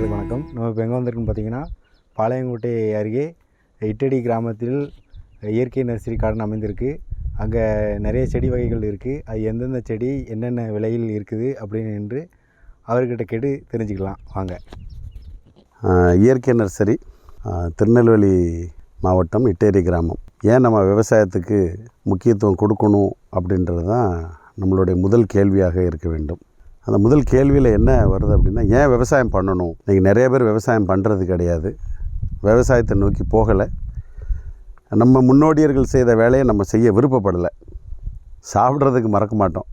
வணக்கம். நம்ம இப்போ எங்கே வந்திருக்குன்னு பார்த்தீங்கன்னா பாளையங்கோட்டை அருகே இட்டடி கிராமத்தில் இயற்கை நர்சரி கார்டன் அமைந்திருக்கு. அங்கே நிறைய செடி வகைகள் இருக்குது அது எந்தெந்த செடி என்னென்ன விலையில் இருக்குது அப்படின்னு என்று அவர்கிட்ட கேட்டு தெரிஞ்சுக்கலாம். வாங்க. இயற்கை நர்சரி திருநெல்வேலி மாவட்டம் இட்டேரி கிராமம். ஏன் நம்ம விவசாயத்துக்கு முக்கியத்துவம் கொடுக்கணும் அப்படின்றது தான் நம்மளுடைய முதல் கேள்வியாக இருக்க வேண்டும். அந்த முதல் கேள்வியில் என்ன வருது அப்படின்னா ஏன் விவசாயம் பண்ணணும்? இன்றைக்கி நிறைய பேர் விவசாயம் பண்ணுறது கிடையாது. விவசாயத்தை நோக்கி போகலை. நம்ம முன்னோடியர்கள் செய்த வேலையை நம்ம செய்ய விருப்பப்படலை. சாப்பிட்றதுக்கு மறக்க மாட்டோம்.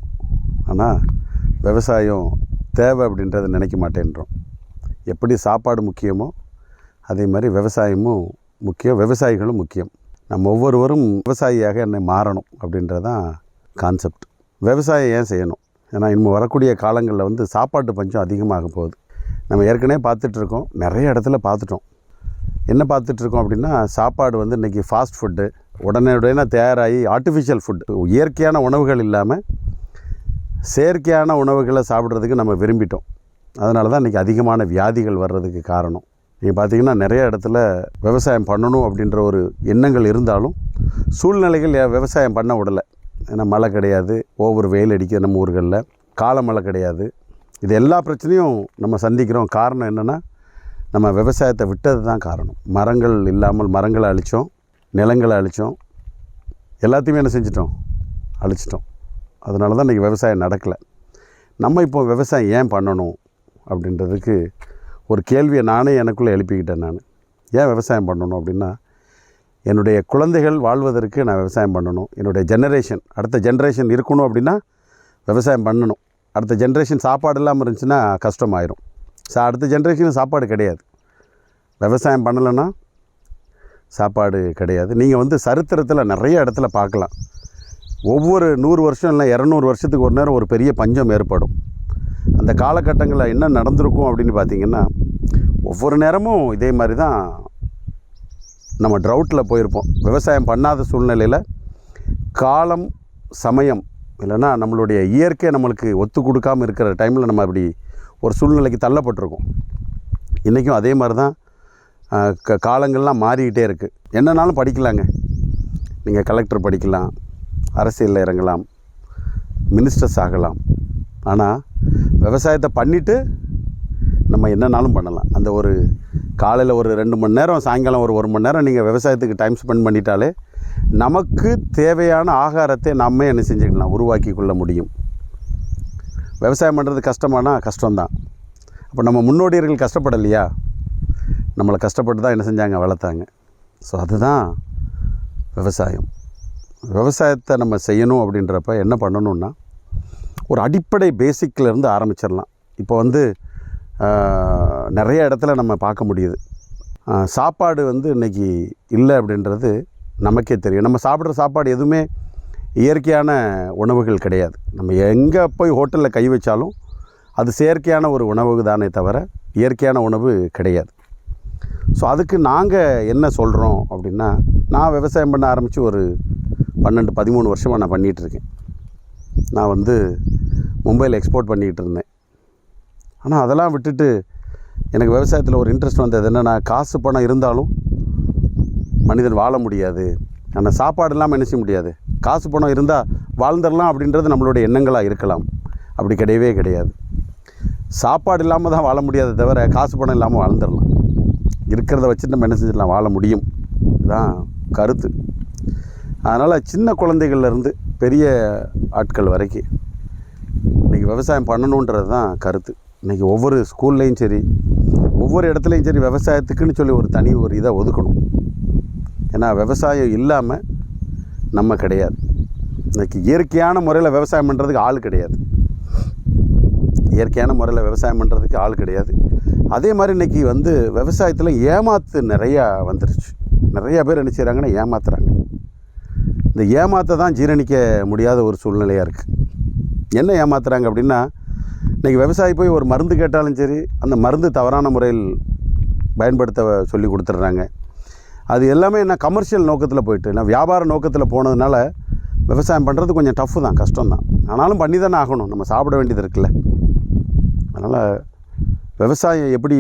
ஆனால் விவசாயம் தேவை அப்படின்றத நினைக்க மாட்டேன்றோம். எப்படி சாப்பாடு முக்கியமோ அதே மாதிரி விவசாயமும் முக்கியம் விவசாயிகளும் முக்கியம். நம்ம ஒவ்வொருவரும் விவசாயியாக என்னை மாறணும் அப்படின்றதான் கான்செப்ட் விவசாயம் ஏன் செய்யணும்? ஏன்னா இன்னும் வரக்கூடிய காலங்களில் வந்து சாப்பாட்டு பஞ்சம் அதிகமாக போகுது. நம்ம ஏற்கனவே பார்த்துட்ருக்கோம். நிறைய இடத்துல பார்த்துட்டோம். என்ன பார்த்துட்ருக்கோம் அப்படின்னா சாப்பாடு வந்து இன்றைக்கி ஃபாஸ்ட் ஃபுட்டு உடனே உடனே தயாராகி ஆர்டிஃபிஷியல் ஃபுட்டு இயற்கையான உணவுகள் இல்லாமல் செயற்கையான உணவுகளை சாப்பிட்றதுக்கு நம்ம விரும்பிட்டோம். அதனால தான் இன்றைக்கி அதிகமான வியாதிகள் வர்றதுக்கு காரணம். நீங்கள் பார்த்தீங்கன்னா நிறைய இடத்துல விவசாயம் பண்ணணும் அப்படின்ற ஒரு எண்ணங்கள் இருந்தாலும் சூழ்நிலைகள் விவசாயம் பண்ண விடலை. ஏன்னா மழை கிடையாது ஓவர் வெயில் அடிக்குது நம்ம ஊர்களில் காலமழை கிடையாது. இது எல்லா பிரச்சனையும் நம்ம சந்திக்கிறோம். காரணம் என்னென்னா நம்ம விவசாயத்தை விட்டது தான் காரணம். மரங்கள் இல்லாமல் மரங்களை அழித்தோம் நிலங்களை அழித்தோம் எல்லாத்தையுமே என்ன செஞ்சிட்டோம்? அழிச்சிட்டோம். அதனால தான் இன்றைக்கி விவசாயம் நடக்கலை. நம்ம இப்போ விவசாயம் ஏன் பண்ணணும் அப்படின்றதுக்கு ஒரு கேள்வியை நானே எனக்குள்ளே எழுப்பிக்கிட்டேன் நான். ஏன் விவசாயம் பண்ணணும் அப்படின்னா என்னுடைய குழந்தைகள் வாழ்வதற்கு நான் விவசாயம் பண்ணணும். என்னுடைய ஜெனரேஷன் அடுத்த ஜென்ரேஷன் இருக்கணும் அப்படின்னா விவசாயம் பண்ணணும். அடுத்த ஜென்ரேஷன் சாப்பாடு இல்லாமல் இருந்துச்சுன்னா கஷ்டமாயிரும். சா அடுத்த ஜென்ரேஷனுக்கு சாப்பாடு கிடையாது. விவசாயம் பண்ணலைன்னா சாப்பாடு கிடையாது. நீங்கள் வந்து சரித்திரத்தில் நிறைய இடத்துல பார்க்கலாம். ஒவ்வொரு நூறு வருஷம் இல்லை இரநூறு வருஷத்துக்கு ஒரு நேரம் ஒரு பெரிய பஞ்சம் ஏற்படும். அந்த காலகட்டங்களில் என்ன நடந்திருக்கும் அப்படின்னு பார்த்தீங்கன்னா ஒவ்வொரு நேரமும் இதே மாதிரி தான் நம்ம ட்ரவுட்டில் போயிருப்போம். விவசாயம் பண்ணாத சூழ்நிலையில் காலம் சமயம் இல்லைன்னா நம்மளுடைய இயற்கை நம்மளுக்கு ஒத்து கொடுக்காம இருக்கிற டைமில் நம்ம அப்படி ஒரு சூழ்நிலைக்கு தள்ளப்பட்டிருக்கோம். இன்றைக்கும் அதே மாதிரி தான் க காலங்கள்லாம் மாறிக்கிட்டே இருக்குது என்னன்னாலும் படிக்கலாங்க. நீங்கள் கலெக்டர் படிக்கலாம் அரசியலில் இறங்கலாம் மினிஸ்டர்ஸ் ஆகலாம். ஆனால் விவசாயத்தை பண்ணிவிட்டு நம்ம என்னன்னாலும் பண்ணலாம். அந்த ஒரு காலையில் ஒரு ரெண்டு மணி நேரம் சாயங்காலம் ஒரு ஒரு மணி நேரம் நீங்கள் விவசாயத்துக்கு டைம் ஸ்பெண்ட் பண்ணிட்டாலே நமக்கு தேவையான ஆகாரத்தை நம்ம என்ன செஞ்சுக்கலாம் உருவாக்கி கொள்ள முடியும். விவசாயம் பண்ணுறது கஷ்டமானா கஷ்டம்தான். அப்போ நம்ம முன்னோடியர்கள் கஷ்டப்படலையா? நம்மளை கஷ்டப்பட்டு தான் என்ன செஞ்சாங்க? வளர்த்தாங்க. ஸோ அதுதான் விவசாயம். விவசாயத்தை நம்ம செய்யணும் அப்படின்றப்ப என்ன பண்ணணும்னா ஒரு அடிப்படை பேசிக்கிலேருந்து ஆரம்பிச்சிடலாம். இப்போ வந்து நிறைய இடத்துல நம்ம பார்க்க முடியுது. சாப்பாடு வந்து இன்றைக்கி இல்லை அப்படின்றது நமக்கே தெரியும். நம்ம சாப்பிட்ற சாப்பாடு எதுவுமே இயற்கையான உணவுகள் கிடையாது. நம்ம எங்கே போய் ஹோட்டலில் கை வச்சாலும் அது செயற்கையான ஒரு உணவு தானே தவிர இயற்கையான உணவு கிடையாது. ஸோ அதுக்கு நாங்கள் என்ன சொல்கிறோம் அப்படின்னா நான் விவசாயம் பண்ண ஆரம்பித்து ஒரு பன்னெண்டு பதிமூணு வருஷமாக நான் பண்ணிகிட்டு இருக்கேன். நான் வந்து மும்பையில் எக்ஸ்போர்ட் பண்ணிக்கிட்டு இருந்தேன். ஆனால் அதெல்லாம் விட்டுட்டு எனக்கு விவசாயத்தில் ஒரு இன்ட்ரெஸ்ட் வந்தது என்னென்னா காசு பணம் இருந்தாலும் மனிதன் வாழ முடியாது. ஆனால் சாப்பாடு இல்லாமல் என்ன செய்ய முடியாது? காசு பணம் இருந்தால் வாழ்ந்துடலாம் அப்படின்றது நம்மளுடைய எண்ணங்களாக இருக்கலாம். அப்படி கிடையவே கிடையாது. சாப்பாடு இல்லாமல் தான் வாழ முடியாதே தவிர காசு பணம் இல்லாமல் வாழ்ந்துடலாம். இருக்கிறத வச்சு நம்ம என்ன செஞ்சிடலாம்? வாழ முடியும். இதுதான் கருத்து. அதனால் சின்ன குழந்தைகள்லேருந்து பெரிய ஆட்கள் வரைக்கும் இன்றைக்கி விவசாயம் பண்ணணுன்றது தான் கருத்து. இன்றைக்கி ஒவ்வொரு ஸ்கூல்லையும் சரி ஒவ்வொரு இடத்துலையும் சரி விவசாயத்துக்குன்னு சொல்லி ஒரு தனி ஒரு இதை ஒதுக்கணும். ஏன்னா விவசாயம் இல்லாமல் நம்ம கிடையாது. இன்றைக்கி இயற்கையான முறையில் விவசாயம் பண்ணுறதுக்கு ஆள் கிடையாது. இயற்கையான முறையில் விவசாயம் பண்ணுறதுக்கு ஆள் கிடையாது. அதே மாதிரி இன்றைக்கி வந்து விவசாயத்தில் ஏமாத்து நிறையா வந்துருச்சு. நிறையா பேர் என்ன செய்கிறாங்கன்னா ஏமாத்துறாங்க. இந்த ஏமாற்ற தான் ஜீரணிக்க முடியாத ஒரு சூழ்நிலையாக இருக்குது என்ன ஏமாத்துறாங்க அப்படின்னா இன்றைக்கி விவசாயி போய் ஒரு மருந்து கேட்டாலும் சரி அந்த மருந்து தவறான முறையில் பயன்படுத்த சொல்லி கொடுத்துட்றாங்க. அது எல்லாமே என்ன கமர்ஷியல் நோக்கத்தில் போயிட்டு நான் வியாபார நோக்கத்தில் போனதுனால விவசாயம் பண்ணுறது கொஞ்சம் டஃப்பு தான் கஷ்டம் தான் ஆனாலும் பண்ணி தானே ஆகணும் நம்ம சாப்பிட வேண்டியது இருக்குல்ல. அதனால் விவசாயம் எப்படி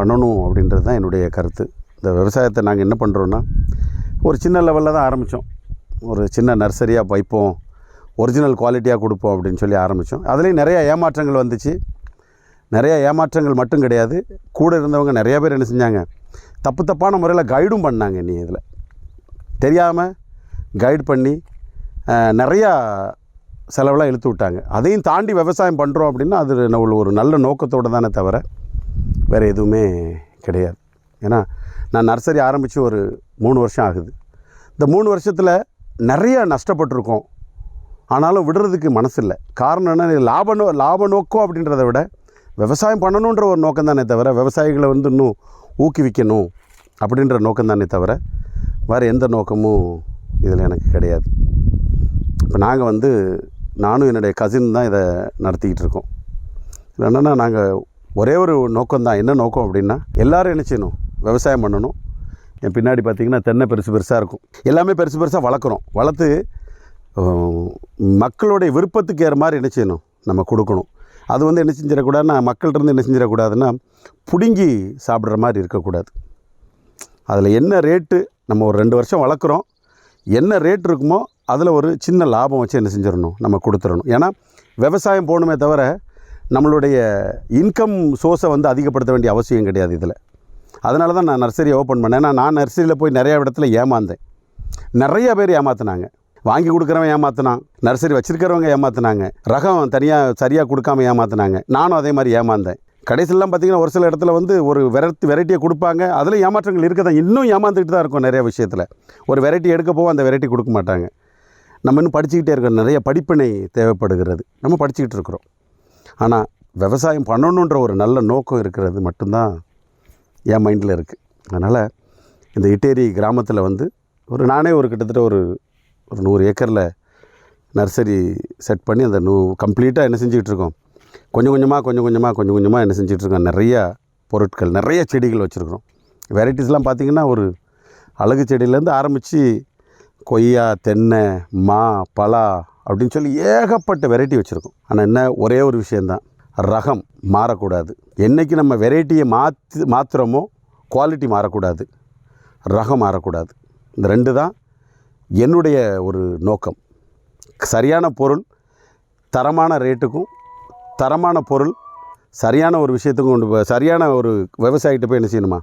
பண்ணணும் அப்படின்றது தான் என்னுடைய கருத்து. இந்த விவசாயத்தை நாங்கள் என்ன பண்ணுறோன்னா ஒரு சின்ன லெவலில் தான் ஆரம்பித்தோம் ஒரு சின்ன நர்சரியாக வைப்போம். ஒரிஜினல் குவாலிட்டியாக கொடுப்போம் அப்படின்னு சொல்லி ஆரம்பித்தோம் அதுலேயும் நிறையா ஏமாற்றங்கள் வந்துச்சு. நிறையா ஏமாற்றங்கள் மட்டும் கிடையாது. கூட இருந்தவங்க நிறைய பேர் என்ன செஞ்சாங்க? தப்பு தப்பான முறையில் கைடும் பண்ணாங்க நீ இதில். தெரியாமல் கைடு பண்ணி நிறையா செலவெல்லாம் இழுத்து விட்டாங்க. அதையும் தாண்டி விவசாயம் பண்ணுறோம் அப்படின்னா அது ஒரு நல்ல நோக்கத்தோடு தானே தவிர வேறு எதுவுமே கிடையாது. ஏன்னா நான் நர்சரி ஆரம்பித்து ஒரு மூணு வருஷம் ஆகுது. இந்த மூணு வருஷத்தில் நிறைய நஷ்டப்பட்டிருக்கோம். ஆனாலும் விடுறதுக்கு மனசு இல்லை காரணம் என்ன லாப நோ லாப நோக்கம் அப்படின்றத விட விவசாயம் பண்ணணுன்ற ஒரு நோக்கம் தானே தவிர விவசாயிகளை வந்து இன்னும் ஊக்குவிக்கணும் அப்படின்ற நோக்கம் தானே தவிர வேறு எந்த நோக்கமும் இதில் எனக்கு கிடையாது. இப்போ நாங்கள் வந்து நானும் என்னுடைய கசின் தான் இதை நடத்திக்கிட்டு இருக்கோம். என்னென்னா நாங்கள் ஒரே ஒரு நோக்கம் தான். என்ன நோக்கம் அப்படின்னா எல்லாரும் என்ன செய்யணும்? விவசாயம் பண்ணணும். என் பின்னாடி பார்த்திங்கன்னா தென்னை பெருசு பெருசாக இருக்கும். எல்லாமே பெருசு பெருசாக வளர்க்குறோம். வளர்த்து மக்களுடைய விருப்பத்துக்கு ஏற மாதிரி என்ன செய்யணும்? நம்ம கொடுக்கணும். அது வந்து என்ன செஞ்சிடக்கூடாதுன்னா மக்கள்கிட்ட இருந்து என்ன செஞ்சிடக்கூடாதுன்னா பிடுங்கி சாப்பிட்ற மாதிரி இருக்கக்கூடாது. அதில் என்ன ரேட்டு நம்ம ஒரு ரெண்டு வருஷம் வளர்க்குறோம் என்ன ரேட் இருக்குமோ அதில் ஒரு சின்ன லாபம் வச்சு என்ன செஞ்சிடணும்? நம்ம கொடுத்துடணும். ஏன்னா விவசாயம் போகணுமே தவிர நம்மளுடைய இன்கம் சோர்ஸை வந்து அதிகப்படுத்த வேண்டிய அவசியம் கிடையாது இதில். அதனால தான் நான் நர்சரி ஓப்பன் பண்ணேன். ஏன்னா நான் நர்சரியில் போய் நிறையா இடத்துல ஏமாந்தேன். நிறைய பேர் ஏமாத்தினாங்க. வாங்கி கொடுக்குறவன் ஏமாத்தினான். நர்சரி வச்சிருக்கிறவங்க ஏமாத்தினாங்க. ரகம் தனியாக சரியாக கொடுக்காம ஏமாத்தினாங்க. நானும் அதே மாதிரி ஏமாந்தேன். கடைசிலலாம் பார்த்தீங்கன்னா ஒரு சில இடத்துல வந்து ஒரு வெரைட்டி வெரைட்டியை கொடுப்பாங்க. அதில் ஏமாற்றங்கள் இருக்க தான் இன்னும் ஏமாந்துக்கிட்டு தான் இருக்கும் நிறைய விஷயத்தில். ஒரு வெரைட்டி எடுக்க போவோம் அந்த வெரைட்டி கொடுக்க மாட்டாங்க. நம்ம இன்னும் படிச்சுக்கிட்டே இருக்கோம் நிறைய படிப்பினை தேவைப்படுகிறது. நம்ம படிச்சுக்கிட்டு இருக்கிறோம். ஆனால் விவசாயம் பண்ணணுன்ற ஒரு நல்ல நோக்கம் இருக்கிறது மட்டும்தான் என் மைண்டில் இருக்குது அதனால் இந்த இட்டேரி கிராமத்தில் வந்து ஒரு நானே ஒரு கிட்டத்தட்ட ஒரு ஒரு நூறு ஏக்கரில் நர்சரி செட் பண்ணி அந்த நூ கம்ப்ளீட்டாக என்ன செஞ்சுக்கிட்டு இருக்கோம் கொஞ்சம் கொஞ்சமாக கொஞ்சம் கொஞ்சமாக கொஞ்சம் கொஞ்சமாக என்ன செஞ்சிட்ருக்கோம் நிறையா பொருட்கள் நிறைய செடிகள் வச்சுருக்குறோம். வெரைட்டிஸ்லாம் பார்த்திங்கன்னா ஒரு அழகு செடியிலேருந்து ஆரம்பித்து கொய்யா தென்னை மா பலா அப்படின்னு சொல்லி ஏகப்பட்ட வெரைட்டி வச்சுருக்கோம். ஆனால் என்ன ஒரே ஒரு விஷயந்தான். ரகம் மாறக்கூடாது. என்றைக்கு நம்ம வெரைட்டியை மாற்றி மாற்றுறோமோ குவாலிட்டி மாறக்கூடாது. ரகம் மாறக்கூடாது. இந்த ரெண்டு தான் என்னுடைய ஒரு நோக்கம். சரியான பொருள் தரமான ரேட்டுக்கும் தரமான பொருள் சரியான ஒரு விஷயத்துக்கும் கொண்டு போய் சரியான ஒரு விவசாயிகிட்ட போய் என்ன செய்யணுமா?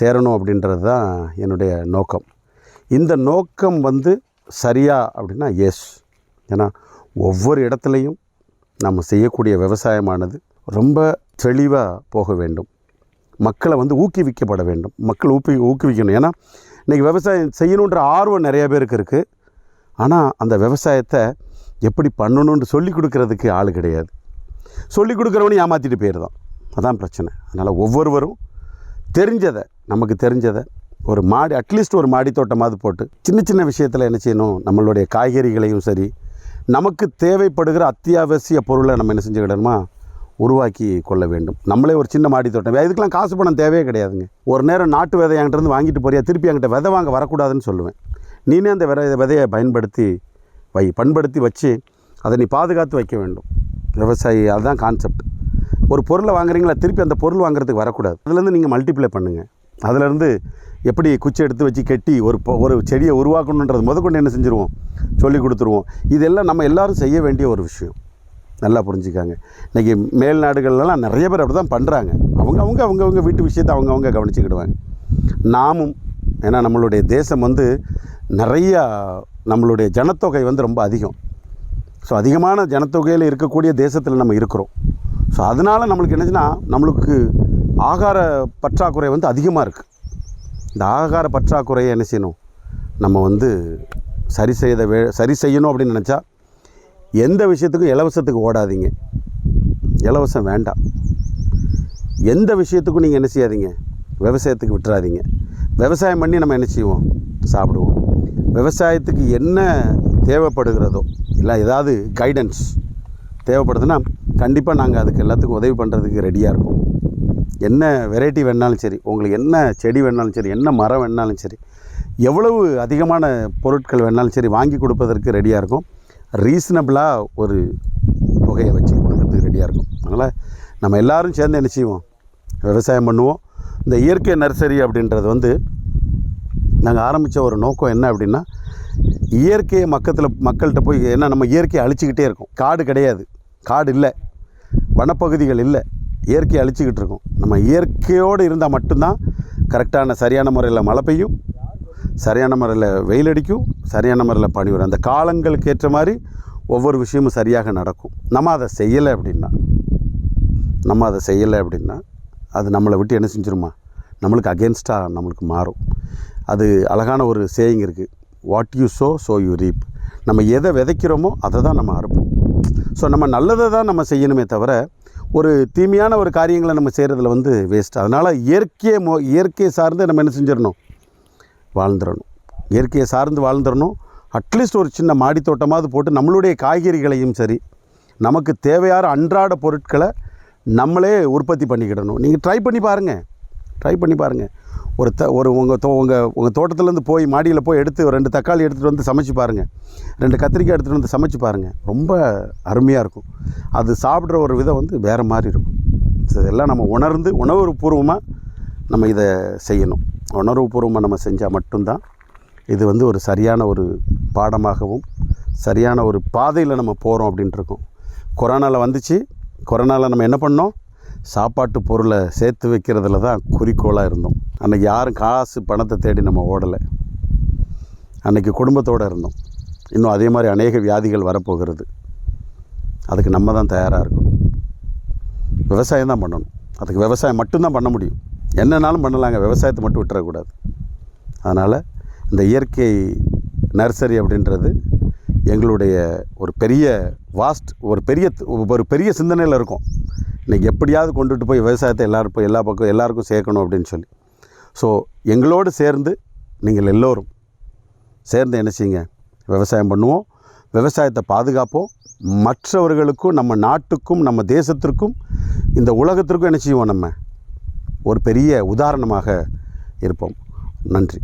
சேரணும் அப்படின்றது தான் என்னுடைய நோக்கம். இந்த நோக்கம் வந்து சரியா அப்படின்னா எஸ் ஏன்னா ஒவ்வொரு இடத்துலையும் நம்ம செய்யக்கூடிய விவசாயமானது ரொம்ப தெளிவாக போக வேண்டும். மக்களை வந்து ஊக்குவிக்கப்பட வேண்டும். மக்கள் ஊக்கி ஊக்குவிக்கணும். ஏன்னா இன்றைக்கி விவசாயம் செய்யணுன்ற ஆர்வம் நிறைய பேருக்கு இருக்குது ஆனால் அந்த விவசாயத்தை எப்படி பண்ணணும்னு சொல்லி கொடுக்கறதுக்கு ஆள் கிடையாது. சொல்லி கொடுக்குறவனு ஏமாற்றிட்டு போயிடுதான் அதான் பிரச்சனை. அதனால் ஒவ்வொருவரும் தெரிஞ்சதை நமக்கு தெரிஞ்சதை ஒரு மாடி அட்லீஸ்ட் ஒரு மாடி தோட்டமாவது போட்டு சின்ன சின்ன விஷயத்தில் என்ன செய்யணும்? நம்மளுடைய காய்கறிகளையும் சரி நமக்கு தேவைப்படுகிற அத்தியாவசிய பொருளை நம்ம என்ன செஞ்சுக்கிடணுமா? உருவாக்கி கொள்ள வேண்டும். நம்மளே ஒரு சின்ன மாடி தோட்டம். இதுக்கெல்லாம் காசு பணம் தேவையே கிடையாதுங்க. ஒரு நேரம் நாட்டு விதை என்கிட்டருந்து வாங்கிட்டு போறியா? திருப்பி என்கிட்ட விதை வாங்க வரக்கூடாதுன்னு சொல்லுவேன். நீனே அந்த விதை விதையை பயன்படுத்தி வை. பண்படுத்தி வச்சு அதை நீ பாதுகாத்து வைக்க வேண்டும். விவசாயி அதுதான் கான்செப்ட் ஒரு பொருளை வாங்குறீங்களா? திருப்பி அந்த பொருள் வாங்குறதுக்கு வரக்கூடாது. அதுலேருந்து நீங்கள் மல்டிப்ளை பண்ணுங்கள் அதுலேருந்து எப்படி குச்சி எடுத்து வச்சு கெட்டி ஒரு ஒரு செடியை உருவாக்கணுன்றது முதற்கொண்டு என்ன செஞ்சுருவோம்? சொல்லி கொடுத்துருவோம். இதெல்லாம் நம்ம எல்லாரும் செய்ய வேண்டிய ஒரு விஷயம். நல்லா புரிஞ்சுக்காங்க. இன்றைக்கி மேல் நாடுகள்லாம் நிறைய பேர் அப்படி தான் பண்ணுறாங்க அவங்க அவங்க அவங்கவுங்க வீட்டு விஷயத்தை அவங்கவுங்க கவனிச்சுக்கிடுவாங்க. நாமும் ஏன்னா நம்மளுடைய தேசம் வந்து நிறையா நம்மளுடைய ஜனத்தொகை வந்து ரொம்ப அதிகம். ஸோ அதிகமான ஜனத்தொகையில் இருக்கக்கூடிய தேசத்தில் நம்ம இருக்கிறோம். ஸோ அதனால் நம்மளுக்கு என்னச்சுன்னா நம்மளுக்கு ஆகார பற்றாக்குறை வந்து அதிகமாக இருக்குது இந்த ஆகார பற்றாக்குறையை என்ன செய்யணும்? நம்ம வந்து சரி செய்த வே சரி செய்யணும் அப்படின்னு நினச்சா எந்த விஷயத்துக்கும் இலவசத்துக்கு ஓடாதீங்க. இலவசம் வேண்டாம். எந்த விஷயத்துக்கும் நீங்கள் என்ன செய்யாதீங்க. விவசாயத்துக்கு விட்டுறாதீங்க. விவசாயம் பண்ணி நம்ம என்ன செய்வோம்? சாப்பிடுவோம். விவசாயத்துக்கு என்ன தேவைப்படுகிறதோ இல்லை ஏதாவது கைடன்ஸ் தேவைப்படுதுன்னா கண்டிப்பாக நாங்கள் அதுக்கு எல்லாத்துக்கும் உதவி பண்ணுறதுக்கு ரெடியாக இருக்கும். என்ன வெரைட்டி வேணாலும் சரி உங்களுக்கு என்ன செடி வேணாலும் சரி என்ன மரம் வேணாலும் சரி எவ்வளவு அதிகமான பொருட்கள் வேணாலும் சரி வாங்கி கொடுப்பதற்கு ரெடியாக இருக்கும். ரீசனபிளாக ஒரு தொகையை வச்சு கொடுக்கறதுக்கு ரெடியாக இருக்கும். அதனால் நம்ம எல்லாரும் சேர்ந்து என்ன செய்வோம்? விவசாயம் பண்ணுவோம். இந்த இயற்கை நர்சரி அப்படின்றது வந்து நாங்கள் ஆரம்பித்த ஒரு நோக்கம் என்ன அப்படின்னா இயற்கையை மக்கத்தில் மக்கள்கிட்ட போய் ஏன்னா நம்ம இயற்கையை அழிச்சிக்கிட்டே இருக்கோம். காடு கிடையாது. காடு இல்லை. வனப்பகுதிகள் இல்லை. இயற்கையை அழிச்சிக்கிட்டு இருக்கோம். நம்ம இயற்கையோடு இருந்தால் மட்டும்தான் கரெக்டான சரியான முறையில் மழை பெய்யும். சரியான முறையில் வெயில் அடிக்கும். சரியான முறையில் பணி வரும். அந்த காலங்களுக்கு ஏற்ற மாதிரி ஒவ்வொரு விஷயமும் சரியாக நடக்கும். நம்ம அதை செய்யலை அப்படின்னா நம்ம அதை செய்யலை அப்படின்னா அது நம்மளை விட்டு என்ன செஞ்சிருமா? நம்மளுக்கு அகேன்ஸ்டாக நம்மளுக்கு மாறும். அது அழகான ஒரு சேயிங் இருக்குது what you sow so you reap நம்ம எதை விதைக்கிறோமோ அதை தான் நம்ம அறுப்போம். ஸோ நம்ம நல்லதை தான் நம்ம செய்யணுமே தவிர ஒரு தீமையான ஒரு காரியங்களை நம்ம செய்கிறதுல வந்து வேஸ்ட் அதனால் இயற்கையை மோ இயற்கையை சார்ந்து நம்ம என்ன செஞ்சிடணும்? வாழ்ந்துடணும். இயற்கையை சார்ந்து வாழ்ந்துடணும். அட்லீஸ்ட் ஒரு சின்ன மாடி தோட்டமாவது போட்டு நம்மளுடைய காய்கறிகளையும் சரி நமக்கு தேவையான அன்றாட பொருட்களை நம்மளே உற்பத்தி பண்ணிக்கிடணும். நீங்கள் ட்ரை பண்ணி பாருங்கள் ட்ரை பண்ணி பாருங்கள் ஒரு த ஒரு உங்கள் தோ உங்கள் உங்கள் தோட்டத்துலேருந்து போய் மாடியில் போய் எடுத்து ரெண்டு தக்காளி எடுத்துகிட்டு வந்து சமைச்சு பாருங்கள் ரெண்டு கத்திரிக்காய் எடுத்துகிட்டு வந்து சமைச்சு பாருங்கள் ரொம்ப அருமையாக இருக்கும். அது சாப்பிட்ற ஒரு விதம் வந்து வேறு மாதிரி இருக்கும். ஸோ இதெல்லாம் நம்ம உணர்ந்து உணர்வுபூர்வமாக நம்ம இதை செய்யணும். உணர்வுபூர்வமாக நம்ம செஞ்சால் மட்டும்தான் இது வந்து ஒரு சரியான ஒரு பாடமாகவும் சரியான ஒரு பாதையில் நம்ம போகிறோம் அப்படின்ட்டுருக்கோம் கொரோனாவில் வந்துச்சு. கொரோனாவில் நம்ம என்ன பண்ணோம்? சாப்பாட்டு பொருளை சேர்த்து வைக்கிறதுல தான் குறிக்கோளாக இருந்தோம். அன்றைக்கி யாரும் காசு பணத்தை தேடி நம்ம ஓடலை. அன்றைக்கி குடும்பத்தோடு இருந்தோம். இன்னும் அதே மாதிரி அநேக வியாதிகள் வரப்போகிறது. அதுக்கு நம்ம தான் தயாராக இருக்கணும். விவசாயம் தான் பண்ணணும். அதுக்கு விவசாயம் மட்டும்தான் பண்ண முடியும். என்னன்னாலும் பண்ணலாங்க. விவசாயத்தை மட்டும் விட்டுறக்கூடாது. அதனால் இந்த இயற்கை நர்சரி அப்படின்றது எங்களுடைய ஒரு பெரிய வாஸ்ட் ஒரு பெரிய ஒரு பெரிய சிந்தனையில் இருக்கும். இன்றைக்கி எப்படியாவது கொண்டுட்டு போய் விவசாயத்தை எல்லாரும் போய் எல்லா பக்கம் எல்லாருக்கும் சேர்க்கணும் அப்படின்னு சொல்லி. ஸோ எங்களோடு சேர்ந்து நீங்கள் எல்லோரும் சேர்ந்து என்ன செய்யுங்க? விவசாயம் பண்ணுவோம். விவசாயத்தை பாதுகாப்போம். மற்றவர்களுக்கும் நம்ம நாட்டுக்கும் நம்ம தேசத்திற்கும் இந்த உலகத்திற்கும் என்ன செய்வோம் நம்ம? ஒரு பெரிய உதாரணமாக இருப்போம். நன்றி.